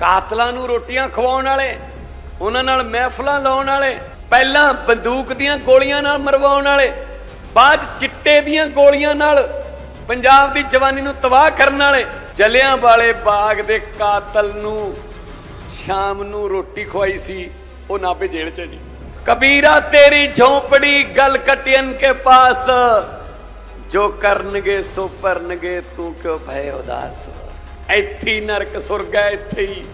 ਕਾਤਲਾਂ ਨੂੰ ਰੋਟੀਆਂ ਖਵਾਉਣ ਵਾਲੇ, ਉਹਨਾਂ ਨਾਲ ਮਹਿਫਲਾਂ ਲਾਉਣ ਵਾਲੇ, ਪਹਿਲਾਂ ਬੰਦੂਕ ਦੀਆਂ ਗੋਲੀਆਂ ਨਾਲ ਮਰਵਾਉਣ ਵਾਲੇ, ਬਾਅਦ ਚਿੱਟੇ ਦੀਆਂ ਗੋਲੀਆਂ ਨਾਲ ਪੰਜਾਬ ਦੀ ਜਵਾਨੀ ਨੂੰ ਤਬਾਹ ਕਰਨ ਵਾਲੇ, ਜਲਿਆਂ ਵਾਲੇ ਬਾਗ ਦੇ ਕਾਤਲ ਨੂੰ ਸ਼ਾਮ ਨੂੰ ਰੋਟੀ ਖਵਾਈ ਸੀ, ਉਹ ਨਾਭੇ ਜੇਲ੍ਹ 'ਚ ਜੀ। ਕਬੀਰਾ, ਤੇਰੀ ਝੋਪੜੀ, ਗਲ ਕਟਿयन ਕੇ ਪਾਸ, ਜੋ ਕਰਨਗੇ ਸੋ ਪਰਨਗੇ ਤੂੰ ਕਿਉਂ ਭੈ ਉਦਾਸ ਇੱਥੇ ਹੀ ਨਰਕ ਸੁਰਗ ਹੈ, ਇੱਥੇ ਹੀ।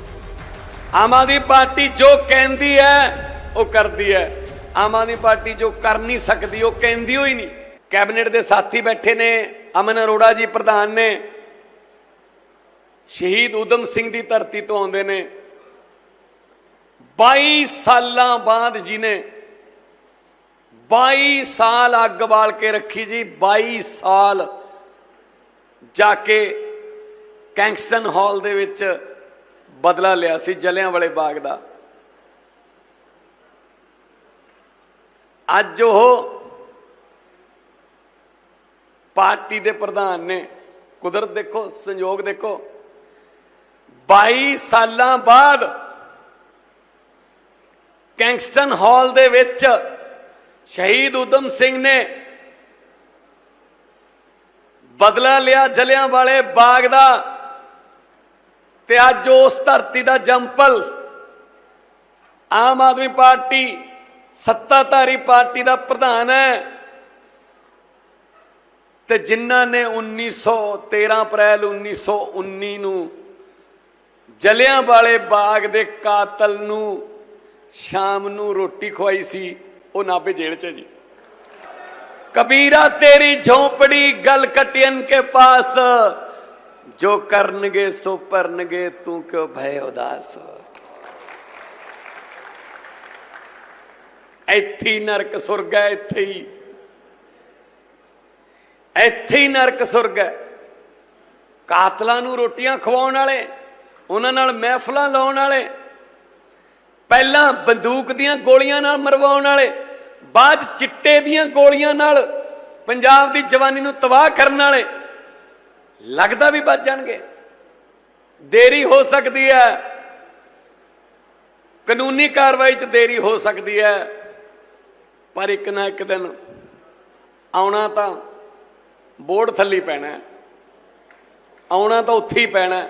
ਆਮ ਆਦਮੀ ਪਾਰਟੀ ਜੋ ਕਹਿੰਦੀ ਹੈ, ਉਹ ਕਰਦੀ ਹੈ। ਆਮ ਆਦਮੀ ਪਾਰਟੀ ਜੋ ਕਰ ਨਹੀਂ ਸਕਦੀ, ਉਹ ਕਹਿੰਦੀ ਹੋਈ ਨਹੀਂ। ਕੈਬਨਿਟ ਦੇ ਸਾਥੀ ਬੈਠੇ ਨੇ, ਅਮਨ ਅਰੋੜਾ ਜੀ ਪ੍ਰਧਾਨ ਨੇ। ਸ਼ਹੀਦ ਉਦਮ ਸਿੰਘ ਦੀ ਧਰਤੀ ਤੋਂ ਆਉਂਦੇ ਨੇ। 22 ਸਾਲਾਂ ਬਾਅਦ ਜੀ ਨੇ 22 ਸਾਲ ਅੱਗ ਬਾਲ ਕੇ ਰੱਖੀ ਜੀ 22 ਸਾਲ ਜਾ ਕੇ ਕੈਂਗਸਟਨ ਹਾਲ ਦੇ ਵਿੱਚ ਬਦਲਾ ਲਿਆ ਸੀ ਜਲਿਆਂ ਵਾਲੇ ਬਾਗ ਦਾ। ਅੱਜ ਉਹ ਪਾਰਟੀ ਦੇ ਪ੍ਰਧਾਨ ਨੇ। ਕੁਦਰਤ ਦੇਖੋ, ਸੰਯੋਗ ਦੇਖੋ। 22 ਸਾਲਾਂ ਬਾਅਦ ਕੈਂਗਸਟਨ ਹਾਲ ਦੇ ਵਿੱਚ ਸ਼ਹੀਦ ਉਦਮ ਸਿੰਘ ਨੇ ਬਦਲਾ ਲਿਆ ਜਲਿਆਂ ਵਾਲੇ ਬਾਗ ਦਾ। ਤੇ ਅੱਜ ਉਸ ਧਰਤੀ ਦਾ ਜੰਪਲ ਆਮ ਆਦਮੀ ਪਾਰਟੀ, ਸੱਤਾਧਾਰੀ ਪਾਰਟੀ ਦਾ ਪ੍ਰਧਾਨ ਹੈ। ਤੇ ਜਿਨ੍ਹਾਂ ਨੇ 1913 ਅਪ੍ਰੈਲ 1919 ਨੂੰ ਜਲਿਆਂ ਵਾਲੇ ਬਾਗ ਦੇ ਕਾਤਲ ਨੂੰ ਸ਼ਾਮ ਨੂੰ ਰੋਟੀ ਖਵਾਈ ਸੀ, ਉਹ ਨਾਭੇ ਜੇਲ੍ਹ 'ਚ ਜੀ। ਕਬੀਰਾ ਤੇਰੀ ਝੋਪੜੀ, ਗਲ ਕਟਿयन ਕੇ ਪਾਸ। ਜੋ ਕਰਨਗੇ ਸੋ ਭਰਨਗੇ, ਤੂੰ ਕਿਉਂ ਭੈ ਉਦਾਸ ਇੱਥੇ ਨਰਕ ਸੁਰਗ ਹੈ, ਇੱਥੇ ਹੀ। ਇੱਥੇ ਹੀ ਨਰਕ ਸੁਰਗ ਹੈ। ਕਾਤਲਾਂ ਨੂੰ ਰੋਟੀਆਂ ਖਵਾਉਣ ਵਾਲੇ, ਉਹਨਾਂ ਨਾਲ ਮਹਿਫਲਾਂ ਲਾਉਣ ਵਾਲੇ, ਪਹਿਲਾਂ ਬੰਦੂਕ ਦੀਆਂ ਗੋਲੀਆਂ ਨਾਲ ਮਰਵਾਉਣ ਵਾਲੇ, ਬਾਅਦ ਚਿੱਟੇ ਦੀਆਂ ਗੋਲੀਆਂ ਨਾਲ ਪੰਜਾਬ ਦੀ ਜਵਾਨੀ ਨੂੰ ਤਬਾਹ ਕਰਨ ਵਾਲੇ ਲੱਗਦਾ ਵੀ ਬਚ ਜਾਣਗੇ। ਦੇਰੀ ਹੋ ਸਕਦੀ ਹੈ। ਕਾਨੂੰਨੀ ਕਾਰਵਾਈ 'ਚ ਦੇਰੀ ਹੋ ਸਕਦੀ ਹੈ। ਪਰ ਇੱਕ ਨਾ ਇੱਕ ਦਿਨ ਆਉਣਾ ਤਾਂ ਬੋਰਡ ਥੱਲੀ ਪੈਣਾ ਆਉਣਾ ਤਾਂ ਉੱਥੇ ਹੀ ਪੈਣਾ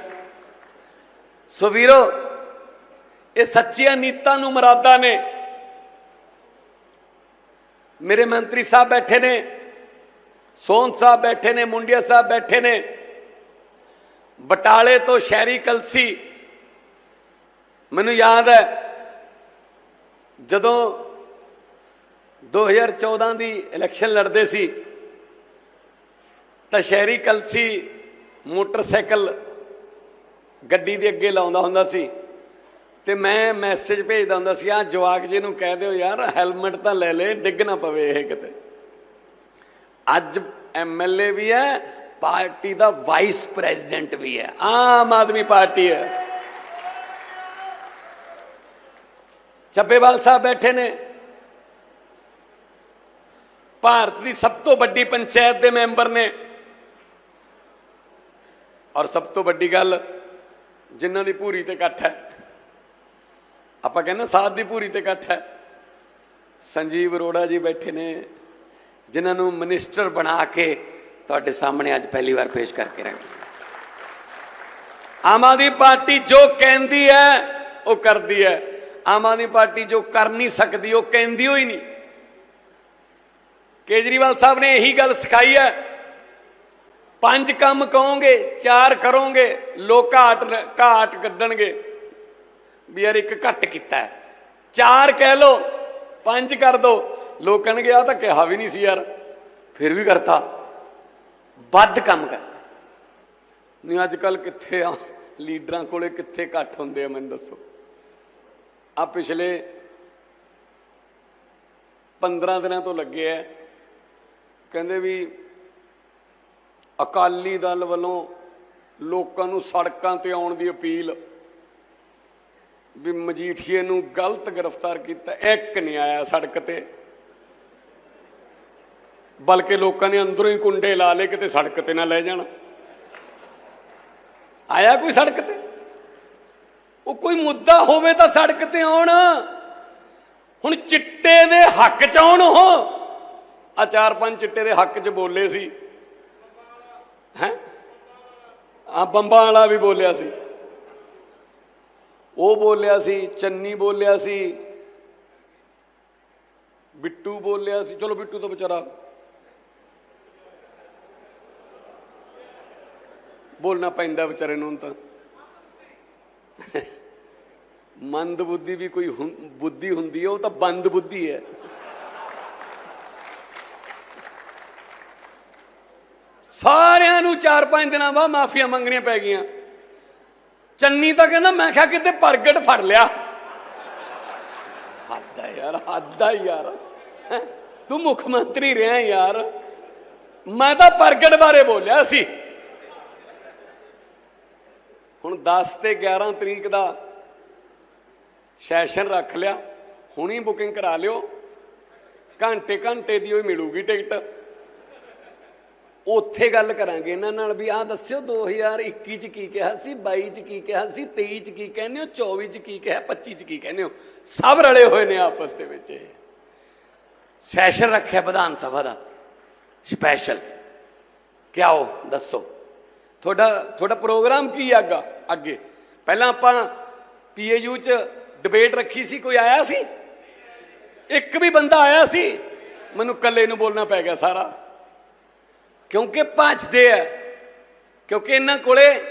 ਸੋ ਵੀਰੋ, ਇਹ ਸੱਚੀਆਂ ਨੀਤਾਂ ਨੂੰ ਮਰਾਦਾ ਨੇ। ਮੇਰੇ ਮੰਤਰੀ ਸਾਹਿਬ ਬੈਠੇ ਨੇ। ਸੋਨ ਸਾਹਿਬ ਬੈਠੇ ਨੇ, ਮੁੰਡਿਆ ਸਾਹਿਬ ਬੈਠੇ ਨੇ। ਬਟਾਲੇ ਤੋਂ ਸ਼ਹਿਰੀ ਕਲਸੀ। ਮੈਨੂੰ ਯਾਦ ਹੈ, ਜਦੋਂ 2014 ਦੀ ਇਲੈਕਸ਼ਨ ਲੜਦੇ ਸੀ, ਤਾਂ ਸ਼ਹਿਰੀ ਕਲਸੀ ਮੋਟਰਸਾਈਕਲ ਗੱਡੀ ਦੇ ਅੱਗੇ ਲਾਉਂਦਾ ਹੁੰਦਾ ਸੀ ਤੇ ਮੈਂ ਮੈਸੇਜ ਭੇਜਦਾ ਹੁੰਦਾ ਸੀ ਆ ਜਵਾਕ ਜੀ ਨੂੰ ਕਹਿ ਦਿਓ ਯਾਰ, ਹੈਲਮਟ ਤਾਂ ਲੈ ਲੈ, ਡਿੱਗ ਨਾ ਪਵੇ ਇਹ ਕਿਤੇ। ਅੱਜ ਐਮਐਲਏ ਵੀ ਹੈ, ਪਾਰਟੀ ਦਾ ਵਾਈਸ ਪ੍ਰੈਜ਼ੀਡੈਂਟ ਵੀ ਹੈ। ਆਮ ਆਦਮੀ ਪਾਰਟੀ ਹੈ। ਚੱਬੇਵਾਲ ਸਾਹਿਬ ਬੈਠੇ ਨੇ। ਭਾਰਤ ਦੀ ਸਭ ਤੋਂ ਵੱਡੀ ਪੰਚਾਇਤ ਦੇ ਮੈਂਬਰ ਨੇ। ਔਰ ਸਭ ਤੋਂ ਵੱਡੀ ਗੱਲ ਜਿਨ੍ਹਾਂ ਦੀ ਪੂਰੀ ਤੇ ਇਕੱਠ ਹੈ। ਆਪਾਂ ਕਹਿੰਦੇ ਸਾਧ ਦੀ ਪੂਰੀ ਤੇ ਇਕੱਠ ਹੈ। ਸੰਜੀਵ ਅਰੋੜਾ ਜੀ ਬੈਠੇ ਨੇ। ਜਿਨ੍ਹਾਂ ਨੂੰ ਮਿਨਿਸਟਰ ਬਣਾ ਕੇ ਤੁਹਾਡੇ ਸਾਹਮਣੇ ਅੱਜ ਪਹਿਲੀ ਵਾਰ ਪੇਸ਼ ਕਰਕੇ ਰੱਖ ਆਮ ਆਦਮੀ ਪਾਰਟੀ ਜੋ ਕਹਿੰਦੀ ਹੈ, ਉਹ ਕਰਦੀ ਹੈ। ਆਮ ਆਦਮੀ ਪਾਰਟੀ ਜੋ ਕਰ ਨਹੀਂ ਸਕਦੀ, ਉਹ ਕਹਿੰਦੀ ਹੋਈ ਨਹੀਂ। ਕੇਜਰੀਵਾਲ ਸਾਹਿਬ ਨੇ ਇਹੀ ਗੱਲ ਸਿਖਾਈ ਹੈ, ਪੰਜ ਕੰਮ ਕਹੋਗੇ, ਚਾਰ ਕਰੋਗੇ, ਲੋਕ ਘਾਟ ਘਾਟ ਕੱਢਣਗੇ। ਵੀ ਯਾਰ ਇੱਕ ਘੱਟ ਕੀਤਾ ਚਾਰ ਕਹਿ ਲੋ ਪੰਜ ਕਰ ਦੋ। ਲੋਕ ਕਹਿਣਗੇ ਆ ਤਾਂ ਕਿਹਾ ਵੀ ਨਹੀਂ ਸੀ ਯਾਰ, ਫਿਰ ਵੀ ਕਰਤਾ। ਵੱਧ ਕੰਮ ਕਰ। ਨਹੀਂ ਅੱਜ ਕੱਲ ਕਿੱਥੇ ਆ? ਲੀਡਰਾਂ ਕੋਲੇ ਕਿੱਥੇ ਇਕੱਠ ਹੁੰਦੇ ਆ, ਮੈਨੂੰ ਦੱਸੋ। ਆ ਪਿਛਲੇ 15 ਦਿਨਾਂ ਤੋਂ ਲੱਗੇ ਆ। ਕਹਿੰਦੇ ਵੀ ਅਕਾਲੀ ਦਲ ਵੱਲੋਂ ਲੋਕਾਂ ਨੂੰ ਸੜਕਾਂ ਤੇ ਆਉਣ ਦੀ ਅਪੀਲ ਵੀ ਮਜੀਠੀਏ ਨੂੰ ਗਲਤ ਗ੍ਰਿਫਤਾਰ ਕੀਤਾ। ਇੱਕ ਨਹੀਂ ਆਇਆ ਸੜਕ ਤੇ। ਬਲਕਿ ਲੋਕਾਂ ਨੇ ਅੰਦਰੋਂ ਹੀ ਕੁੰਡੇ ਲਾ ਲਏ ਕਿਤੇ ਸੜਕ ਤੇ ਨਾ ਲੈ ਜਾਣ। ਆਇਆ ਕੋਈ ਸੜਕ ਤੇ? ਉਹ ਕੋਈ ਮੁੱਦਾ ਹੋਵੇ ਤਾਂ ਸੜਕ ਤੇ ਆਉਣ। ਹੁਣ ਚਿੱਟੇ ਦੇ ਹੱਕ ਚ ਆਉਣ ਉਹ। ਆ ਚਾਰ ਪੰਜ ਚਿੱਟੇ ਦੇ ਹੱਕ ਚ ਬੋਲੇ ਸੀ। ਹੈ? ਆ ਬੰਬਾਂ ਵਾਲਾ ਵੀ ਬੋਲਿਆ ਸੀ। ਉਹ ਬੋਲਿਆ ਸੀ, ਚੰਨੀ ਬੋਲਿਆ ਸੀ। ਬਿੱਟੂ ਬੋਲਿਆ ਸੀ। ਚਲੋ ਬਿੱਟੂ ਤਾਂ ਵਿਚਾਰਾ ਬੋਲਣਾ ਪੈਂਦਾ ਵਿਚਾਰੇ ਨੂੰ ਤਾਂ। ਮੰਦ ਬੁੱਧੀ ਵੀ ਕੋਈ ਹੁੰ- ਬੁੱਧੀ ਹੁੰਦੀ ਹੈ, ਉਹ ਤਾਂ ਬੰਦ ਬੁੱਧੀ ਹੈ। ਸਾਰਿਆਂ ਨੂੰ 4-5 ਦਿਨਾਂ ਬਾਅਦ ਮਾਫੀਆਂ ਮੰਗਣੀਆਂ ਪੈ ਗਈਆਂ। ਚੰਨੀ ਤਾਂ ਕਹਿੰਦਾ, ਮੈਂ ਕਿਹਾ ਕਿਤੇ ਪ੍ਰਗਟ ਫੜ ਲਿਆ। ਹੱਦ ਆ ਯਾਰ, ਹੱਦ ਆ ਯਾਰ। ਤੂੰ ਮੁੱਖ ਮੰਤਰੀ ਰਿਹਾ ਯਾਰ। ਮੈਂ ਤਾਂ ਪ੍ਰਗਟ ਬਾਰੇ ਬੋਲਿਆ ਸੀ। ਹੁਣ 10 ਤੇ 11 ਤਰੀਕ ਦਾ ਸੈਸ਼ਨ ਰੱਖ ਲਿਆ, ਹੁਣੀ ਬੁਕਿੰਗ ਕਰਾ ਲਿਓ, ਘੰਟੇ ਘੰਟੇ ਦੀ ਉਹ ਮਿਲੂਗੀ ਟਿਕਟ। ਉੱਥੇ ਗੱਲ ਕਰਾਂਗੇ ਇਹਨਾਂ ਨਾਲ ਵੀ, ਆਹ ਦੱਸਿਓ 2021 ਚ ਕੀ ਕਿਹਾ ਸੀ 22 ਚ ਕੀ ਕਿਹਾ ਸੀ 23 ਚ ਕੀ ਕਹਿੰਦੇ ਹੋ 24 ਚ ਕੀ ਕਿਹਾ 25 ਚ ਕੀ ਕਹਿੰਦੇ ਹੋ? ਸਭ ਰਲੇ ਹੋਏ ਨੇ ਆਪਸ ਦੇ ਵਿੱਚ ਇਹ। ਸੈਸ਼ਨ ਰੱਖਿਆ ਵਿਧਾਨ ਸਭਾ ਦਾ, ਸਪੈਸ਼ਲ। ਕਿਆਓ ਦੱਸੋ। ਤੁਹਾਡਾ ਤੁਹਾਡਾ ਪ੍ਰੋਗਰਾਮ ਕੀ ਹੈ ਅੱਗਾ, ਅੱਗੇ? ਪਹਿਲਾਂ ਆਪਾਂ ਪੀਏਯੂ ਚ ਡਿਬੇਟ ਰੱਖੀ ਸੀ, ਕੋਈ ਆਇਆ ਸੀ? ਇੱਕ ਵੀ ਬੰਦਾ ਆਇਆ ਸੀ? ਮੈਨੂੰ ਇਕੱਲੇ ਨੂੰ ਬੋਲਣਾ ਪੈ ਗਿਆ ਸਾਰਾ। ਕਿਉਂਕਿ ਭੱਜਦੇ ਆ। ਕਿਉਂਕਿ ਇਹਨਾਂ ਕੋਲੇ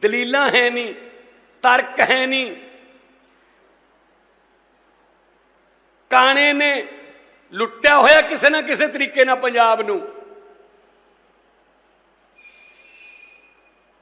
ਦਲੀਲਾਂ ਹੈ ਨਹੀਂ, ਤਰਕ ਹੈ ਨਹੀਂ। ਕਾਣੇ ਨੇ ਲੁੱਟਿਆ ਹੋਇਆ ਕਿਸੇ ਨਾ ਕਿਸੇ ਤਰੀਕੇ ਨਾਲ ਪੰਜਾਬ ਨੂੰ।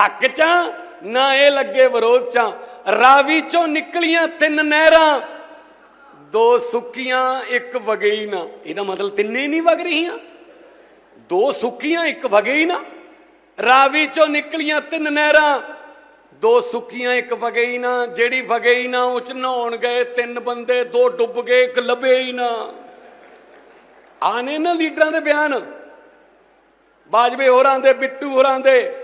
ਹੱਕ ਚਾਂ ਨਾ ਇਹ ਲੱਗੇ ਵਿਰੋਧ ਚਾਂ ਰਾਵੀ ਚੋਂ ਨਿਕਲੀਆਂ ਤਿੰਨ ਨਹਿਰਾਂ, ਦੋ ਸੁੱਕੀਆਂ, ਇੱਕ ਵਗਈ ਨਾ। ਇਹਦਾ ਮਤਲਬ ਤਿੰਨੇ ਨਹੀਂ ਵਗ ਰਹੀਆਂ। ਦੋ ਸੁੱਕੀਆਂ, ਇੱਕ ਵਗਈ ਨਾ। ਰਾਵੀ ਚੋਂ ਨਿਕਲੀਆਂ ਤਿੰਨ ਨਹਿਰਾਂ, ਦੋ ਸੁੱਕੀਆਂ, ਇੱਕ ਵਗਈ ਨਾ। ਜਿਹੜੀ ਵਗਈ ਨਾ, ਉਹ ਚ ਨਹਾਉਣ ਗਏ ਤਿੰਨ ਬੰਦੇ, ਦੋ ਡੁੱਬ ਗਏ, ਇੱਕ ਲੱਭੇ ਹੀ ਨਾ। ਆਨੇ ਨਾ ਲੀਡਰਾਂ ਦੇ ਬਿਆਨ। ਬਾਜਵੇ ਹੋਰਾਂ ਦੇ, ਬਿੱਟੂ ਹੋਰਾਂ ਦੇ।